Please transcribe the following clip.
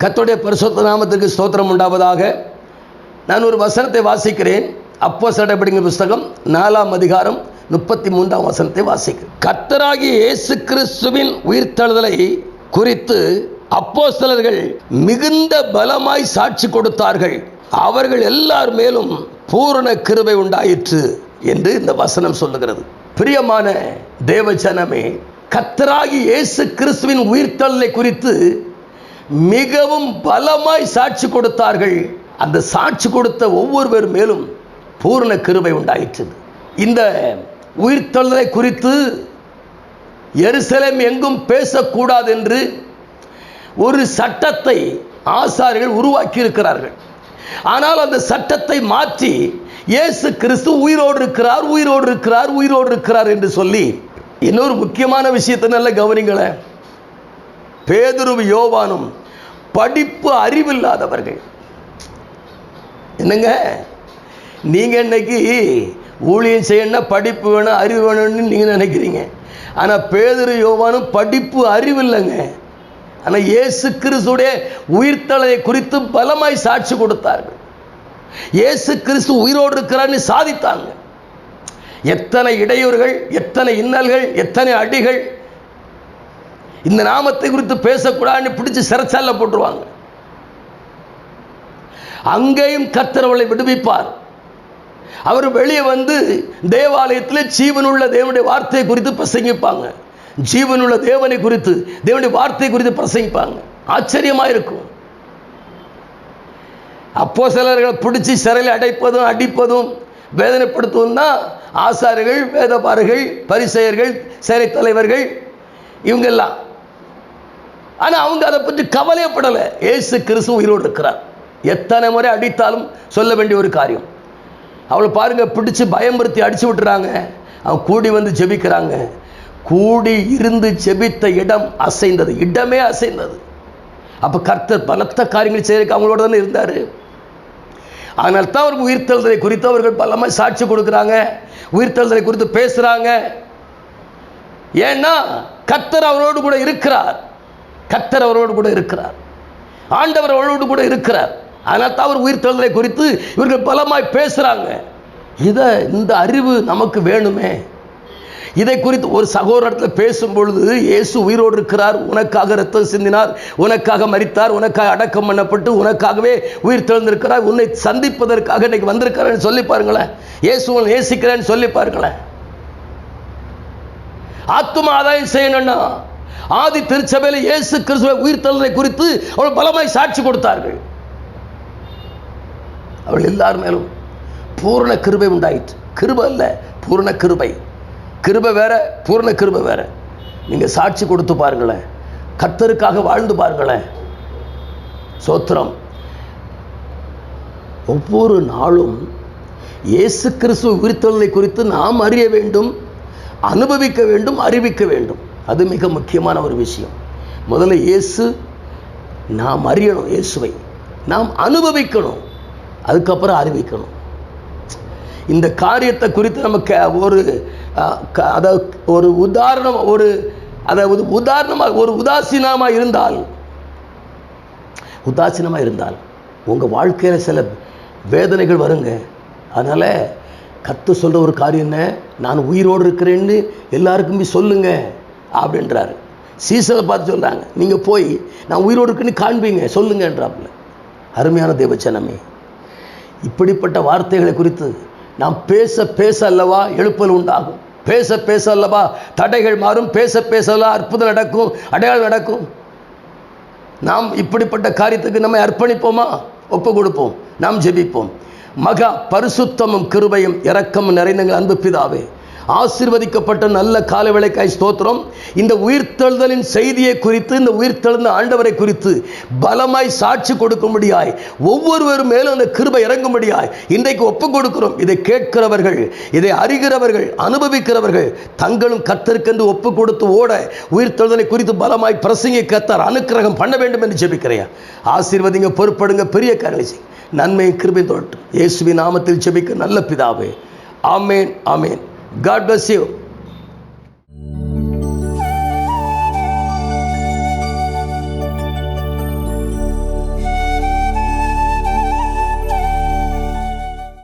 கத்தோடைய பரிசுத்த நாமத்திற்கு ஸ்தோத்திரம் உண்டாவதாக. நான் ஒரு வசனத்தை வாசிக்கிறேன். அப்போ சடப்படுங்கிற புஸ்தகம் நாலாம் அதிகாரம் முப்பத்தி மூன்றாம் வசனத்தை வாசிக்கிறேன். கத்தராகி இயேசு கிறிஸ்துவின் உயிர்த்தழுதலை குறித்து அப்போ சிலர்கள் மிகுந்த பலமாய் சாட்சி கொடுத்தார்கள். அவர்கள் எல்லார் மேலும் பூரண கிருபை உண்டாயிற்று என்று இந்த வசனம் சொல்லுகிறது. பிரியமான தேவஜனமே கத்தராகி இயேசு கிறிஸ்துவின் உயிர்த்தழலை குறித்து மிகவும் பலமாய் சாட்சி கொடுத்தார்கள். அந்த சாட்சி கொடுத்த ஒவ்வொருவர் மேலும் பூரண கிருபை உண்டாயிற்று இந்த உயிர்த்தொழலை குறித்து எருசலேம் எங்கும் பேசக்கூடாது என்று ஒரு சட்டத்தை ஆசாரிகள் உருவாக்கி இருக்கிறார்கள் ஆனால் அந்த சட்டத்தை மாற்றி இயேசு கிறிஸ்து உயிரோடு இருக்கிறார் உயிரோடு இருக்கிறார் உயிரோடு இருக்கிறார் என்று சொல்லி இன்னொரு முக்கியமான விஷயத்தை நல்ல கவனிங்களேன். பேதுருவு யோவானும் படிப்பு அறிவில்லாதவர்கள். என்னங்க? நீங்கள் இன்னைக்கு ஊழியம் செய்யணும்னா படிப்பு வேணும் அறிவு வேணும்னு நீங்கள் நினைக்கிறீங்க. ஆனால் பேதுரு யோவானும் படிப்பு அறிவு இல்லைங்க ஆனால் இயேசு கிறிஸ்துடைய உயிர்த்தலையை குறித்து பலமாய் சாட்சி கொடுத்தார்கள். இயேசு கிறிஸ்து உயிரோடு இருக்கிறான்னு சாதித்தாங்க. எத்தனை இடையூறுகள் எத்தனை இன்னல்கள் எத்தனை அடிகள் இந்த நாமத்தை குறித்து பேசக்கூடாதுன்னு பிடிச்சி சிறைச்சால போட்டுருவாங்க. அங்கேயும் கத்திரவளை விடுவிப்பார். அவர் வெளியே வந்து தேவாலயத்தில் ஜீவனுள்ள தேவனுடைய வார்த்தையை குறித்து பிரசங்கிப்பாங்க. ஜீவனுள்ள தேவனை குறித்து தேவனுடைய வார்த்தை குறித்து பிரசங்கிப்பாங்க. ஆச்சரியமாக இருக்கும். அப்போ சிலர்களை பிடிச்சி சிறையில் அடைப்பதும் அடிப்பதும் வேதனைப்படுத்துவதும் தான் ஆசாரிகள் வேதபாரர்கள் பரிசெயர்கள் சிறை தலைவர்கள் இவங்கெல்லாம். ஆனால் அவங்க அதை பற்றி கவலையப்படலை. ஏசு கிறிஸ்து உயிரோடு இருக்கிறார். எத்தனை முறை அடித்தாலும் சொல்ல வேண்டிய ஒரு காரியம். அவளை பாருங்க பிடிச்சு பயமுறுத்தி அடிச்சு விட்டுறாங்க. அவன் கூடி வந்து ஜெபிக்கிறாங்க. கூடி இருந்து ஜெபித்த இடம் அசைந்தது. இடமே அசைந்தது. அப்போ கர்த்தர் பலத்த காரியங்கள் செய்யறதுக்கு அவங்களோட தானே இருந்தார்? அதனால தான் அவருக்கு உயிர்த்தெழுதலை குறித்து அவர்கள் பலமாக சாட்சி கொடுக்குறாங்க. உயிர்த்தெழுதலை குறித்து பேசுகிறாங்க ஏன்னா கர்த்தர் அவரோடு கூட இருக்கிறார். கத்தர் அவரோடு கூட இருக்கிறார். ஆண்டவர் அவரோடு கூட இருக்கிறார். அதனால் தான் அவர் உயிர் உயிர்த்தெழுதலை குறித்து இவர்கள் பலமாய் பேசுகிறாங்க இதை இந்த அறிவு நமக்கு வேணுமே. இதை குறித்து ஒரு சகோதரத்தில் பேசும் பொழுது இயேசு உயிரோடு இருக்கிறார் உனக்காக ரத்தம் சிந்தினார் உனக்காக மறித்தார் உனக்காக அடக்கம் பண்ணப்பட்டு உனக்காகவே உயிர் தெழுந்திருக்கிறார் உன்னை சந்திப்பதற்காக இன்னைக்கு வந்திருக்கிறான்னு சொல்லி பாருங்களேன். இயேசு உன்னை நேசிக்கிறேன்னு சொல்லி பாருங்களேன். ஆத்தும ஆதாயம் செய்யணும்னா ஆதி திருச்சபையில் இயேசு கிறிஸ்துவ உயிர்த்தலை குறித்து அவள் பலமாய் சாட்சி கொடுத்தார்கள். அவள் எல்லார் மேலும் பூரண கிருபை உண்டாயிற்று. கிருபை அல்ல பூரண கிருபை. கிருபை வேற பூரண கிருபை வேற. நீங்கள் சாட்சி கொடுத்து பாருங்களேன். கத்தருக்காக வாழ்ந்து பாருங்களேன். சோத்திரம். ஒவ்வொரு நாளும் இயேசு கிறிஸ்துவ உயிர்த்தொழிலை குறித்து நாம் அறிய வேண்டும் அனுபவிக்க வேண்டும் அறிவிக்க வேண்டும். அது மிக முக்கியமான ஒரு விஷயம். முதல்ல இயேசு நாம் அறியணும் இயேசுவை. நாம் அனுபவிக்கணும். அதுக்கப்புறம் அறிவிக்கணும். இந்த காரியத்தை குறித்து நமக்கு ஒரு அஹ், க- அதாவது ஒரு உதாரணம் ஒரு அதாவது உதாரணமாக ஒரு உதாசீனமாக இருந்தால் உதாசீனமாக இருந்தால் உங்கள் வாழ்க்கையில் சில வேதனைகள் வருங்க. அதனால் கத்து சொல்கிற ஒரு காரியம் என்ன? நான் உயிரோடு இருக்கிறேன்னு எல்லாருக்குமே சொல்லுங்கள் சொல்லுங்க. அப்படின்றாரு. சீசரை பார்த்து சொல்கிறாங்க நீங்கள் போய் நான் உயிரோடு இருக்குன்னு காண்பீங்க சொல்லுங்கன்றாப்புல. அருமையான தேவச்சனமே இப்படிப்பட்ட வார்த்தைகளை குறித்து நாம் பேச பேச அல்லவா எழுப்பல் உண்டாகும். பேச பேச அல்லவா தடைகள் மாறும் பேச பேச அற்புதம் நடக்கும் அடையாளம் நடக்கும். நாம் இப்படிப்பட்ட காரியத்துக்கு நம்மை அர்ப்பணிப்போமா? ஒப்பு கொடுப்போம் நாம் ஜெபிப்போம். மகா பரிசுத்தமும் கிருபையும் இரக்கமும் நிறைந்தங்கள் அன்பு பிதாவே ஆசிர்வதிக்கப்பட்ட நல்ல காலவேளைக்காய் ஸ்தோத்திரம். இந்த உயிர்த்தெழுதலின் செய்தியை குறித்து இந்த உயிர்த்தெழுந்த ஆண்டவரை குறித்து பலமாய் சாட்சி கொடுக்கும்படியாய் ஒவ்வொருவரும் மேலும் அந்த கிருபை இறங்கும்படியாய் இன்றைக்கு ஒப்பு கொடுக்கிறோம். இதை கேட்கிறவர்கள் இதை அறிகிறவர்கள் அனுபவிக்கிறவர்கள் தங்களும் கத்தருக்கென்று ஒப்பு கொடுத்து ஓட உயிர்த்தெழுதலை குறித்து பலமாய் பிரசங்கி கத்தார் அனுக்கிரகம் பண்ண வேண்டும் என்று ஜெபிக்கிறேன் ஆசீர்வதிங்க பொறுப்படுங்க பெரிய காரியங்களை செய்யுங்க. நன்மை கிருபை தோட்டும் இயேசுவின் நாமத்தில் ஜெபிக்க நல்ல பிதாவே. ஆமேன் ஆமேன். God bless you